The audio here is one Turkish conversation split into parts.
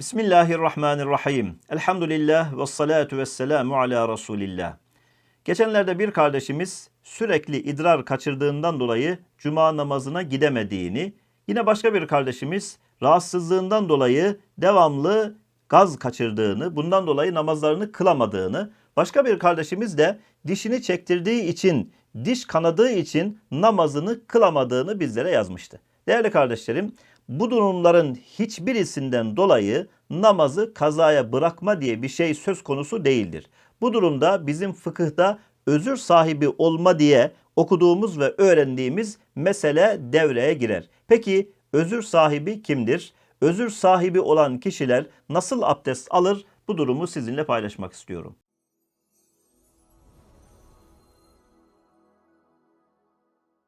Bismillahirrahmanirrahim. Elhamdülillah ve salatu ve selamu ala Resulillah. Geçenlerde bir kardeşimiz sürekli idrar kaçırdığından dolayı cuma namazına gidemediğini, yine başka bir kardeşimiz rahatsızlığından dolayı devamlı gaz kaçırdığını, bundan dolayı namazlarını kılamadığını, başka bir kardeşimiz de dişini çektirdiği için, diş kanadığı için namazını kılamadığını bizlere yazmıştı. Değerli kardeşlerim, bu durumların hiçbirisinden dolayı namazı kazaya bırakma diye bir şey söz konusu değildir. Bu durumda bizim fıkıhta özür sahibi olma diye okuduğumuz ve öğrendiğimiz mesele devreye girer. Peki özür sahibi kimdir? Özür sahibi olan kişiler nasıl abdest alır? Bu durumu sizinle paylaşmak istiyorum.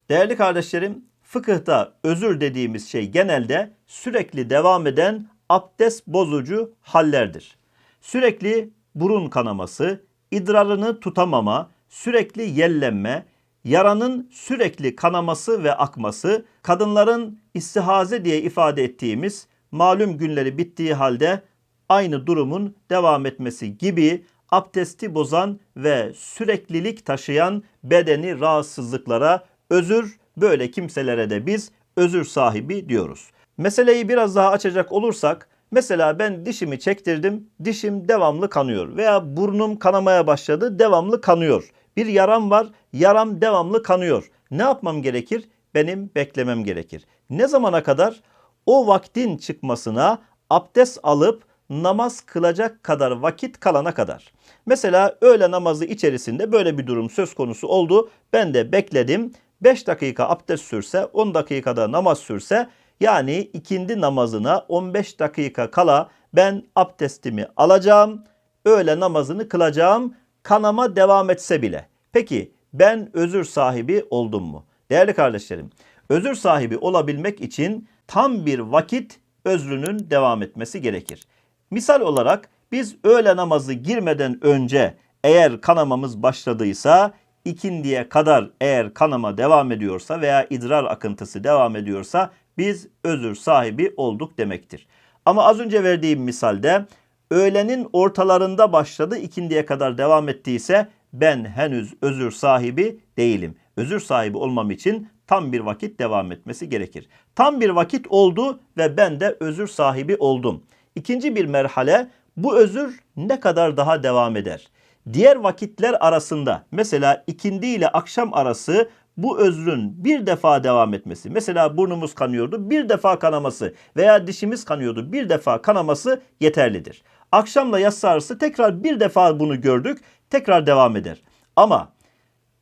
Değerli kardeşlerim, fıkıhta özür dediğimiz şey genelde sürekli devam eden abdest bozucu hallerdir. Sürekli burun kanaması, idrarını tutamama, sürekli yellenme, yaranın sürekli kanaması ve akması, kadınların istihaze diye ifade ettiğimiz malum günleri bittiği halde aynı durumun devam etmesi gibi abdesti bozan ve süreklilik taşıyan bedeni rahatsızlıklara özür böyle kimselere de biz özür sahibi diyoruz. Meseleyi biraz daha açacak olursak mesela ben dişimi çektirdim dişim devamlı kanıyor veya burnum kanamaya başladı devamlı kanıyor. Bir yaram var yaram devamlı kanıyor. Ne yapmam gerekir? Benim beklemem gerekir. Ne zamana kadar? O vaktin çıkmasına abdest alıp namaz kılacak kadar vakit kalana kadar. Mesela öğle namazı içerisinde böyle bir durum söz konusu oldu. Ben de bekledim. 5 dakika abdest sürse, 10 dakikada namaz sürse yani ikindi namazına 15 dakika kala ben abdestimi alacağım, öğle namazını kılacağım, kanama devam etse bile. Peki ben özür sahibi oldum mu? Değerli kardeşlerim, özür sahibi olabilmek için tam bir vakit özrünün devam etmesi gerekir. Misal olarak biz öğle namazı girmeden önce eğer kanamamız başladıysa ikindiye kadar eğer kanama devam ediyorsa veya idrar akıntısı devam ediyorsa biz özür sahibi olduk demektir. Ama az önce verdiğim misalde öğlenin ortalarında başladı ikindiye kadar devam ettiyse ben henüz özür sahibi değilim. Özür sahibi olmam için tam bir vakit devam etmesi gerekir. Tam bir vakit oldu ve ben de özür sahibi oldum. İkinci bir merhale bu özür ne kadar daha devam eder? Diğer vakitler arasında mesela ikindi ile akşam arası bu özrün bir defa devam etmesi. Mesela burnumuz kanıyordu bir defa kanaması veya dişimiz kanıyordu bir defa kanaması yeterlidir. Akşamla yatsı arası tekrar bir defa bunu gördük tekrar devam eder. Ama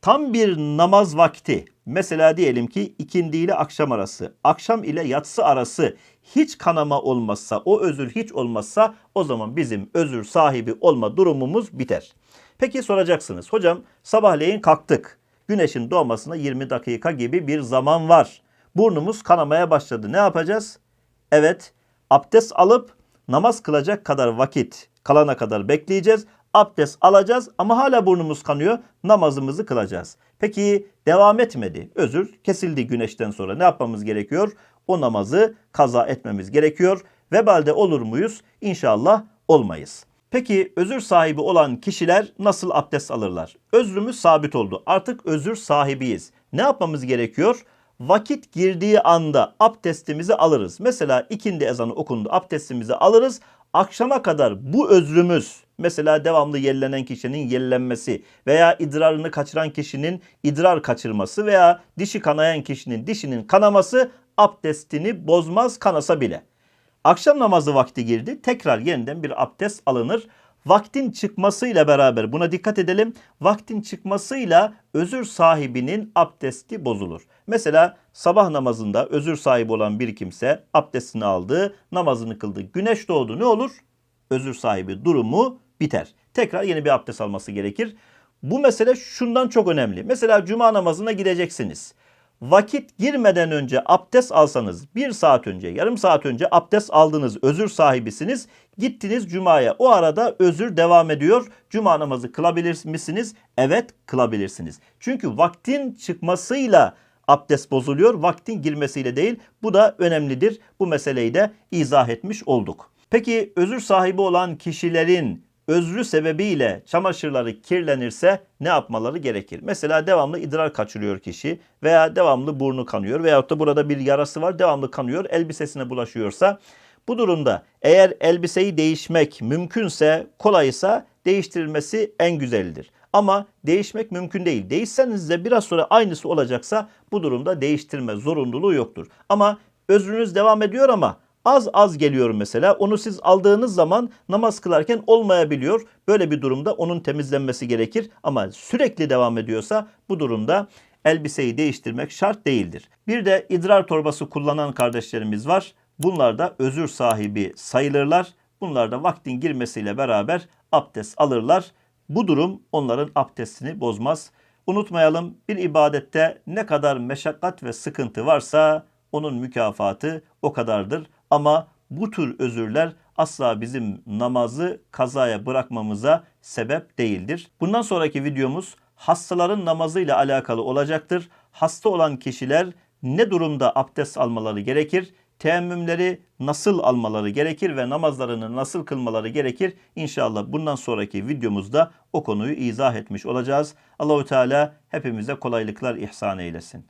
tam bir namaz vakti mesela diyelim ki ikindi ile akşam arası, akşam ile yatsı arası hiç kanama olmazsa, o özür hiç olmazsa o zaman bizim özür sahibi olma durumumuz biter. Peki soracaksınız. Hocam sabahleyin kalktık. Güneşin doğmasına 20 dakika gibi bir zaman var. Burnumuz kanamaya başladı. Ne yapacağız? Evet, abdest alıp namaz kılacak kadar vakit kalana kadar bekleyeceğiz. Abdest alacağız ama hala burnumuz kanıyor. Namazımızı kılacağız. Peki devam etmedi. Özür kesildi güneşten sonra. Ne yapmamız gerekiyor? O namazı kaza etmemiz gerekiyor. Vebalde olur muyuz? İnşallah olmayız. Peki özür sahibi olan kişiler nasıl abdest alırlar? Özrümüz sabit oldu. Artık özür sahibiyiz. Ne yapmamız gerekiyor? Vakit girdiği anda abdestimizi alırız. Mesela ikindi ezanı okundu abdestimizi alırız. Akşama kadar bu özrümüz mesela devamlı yellenen kişinin yellenmesi veya idrarını kaçıran kişinin idrar kaçırması veya dişi kanayan kişinin dişinin kanaması abdestini bozmaz kanasa bile. Akşam namazı vakti girdi. Tekrar yeniden bir abdest alınır. Vaktin çıkmasıyla beraber buna dikkat edelim. Vaktin çıkmasıyla özür sahibinin abdesti bozulur. Mesela sabah namazında özür sahibi olan bir kimse abdestini aldı, namazını kıldı. Güneş doğdu ne olur? Özür sahibi durumu biter. Tekrar yeni bir abdest alması gerekir. Bu mesele şundan çok önemli. Mesela cuma namazına gideceksiniz vakit girmeden önce abdest alsanız bir saat önce yarım saat önce abdest aldınız özür sahibisiniz gittiniz cumaya o arada özür devam ediyor cuma namazı kılabilir misiniz? Evet kılabilirsiniz. Çünkü vaktin çıkmasıyla abdest bozuluyor vaktin girmesiyle değil bu da önemlidir bu meseleyi de izah etmiş olduk. Peki özür sahibi olan kişilerin özrü sebebiyle çamaşırları kirlenirse ne yapmaları gerekir? Mesela devamlı idrar kaçırıyor kişi veya devamlı burnu kanıyor veyahut da burada bir yarası var devamlı kanıyor elbisesine bulaşıyorsa bu durumda eğer elbiseyi değişmek mümkünse kolaysa değiştirilmesi en güzelidir. Ama değişmek mümkün değil. Değişseniz de biraz sonra aynısı olacaksa bu durumda değiştirme zorunluluğu yoktur. Ama özrünüz devam ediyor ama az az geliyor mesela. Onu siz aldığınız zaman namaz kılarken olmayabiliyor. Böyle bir durumda onun temizlenmesi gerekir. Ama sürekli devam ediyorsa bu durumda elbiseyi değiştirmek şart değildir. Bir de idrar torbası kullanan kardeşlerimiz var. Bunlar da özür sahibi sayılırlar. Bunlar da vaktin girmesiyle beraber abdest alırlar. Bu durum onların abdestini bozmaz. Unutmayalım bir ibadette ne kadar meşakkat ve sıkıntı varsa onun mükafatı o kadardır. Ama bu tür özürler asla bizim namazı kazaya bırakmamıza sebep değildir. Bundan sonraki videomuz hastaların namazıyla alakalı olacaktır. Hasta olan kişiler ne durumda abdest almaları gerekir? Teemmümleri nasıl almaları gerekir ve namazlarını nasıl kılmaları gerekir? İnşallah bundan sonraki videomuzda o konuyu izah etmiş olacağız. Allahü Teala hepimize kolaylıklar ihsan eylesin.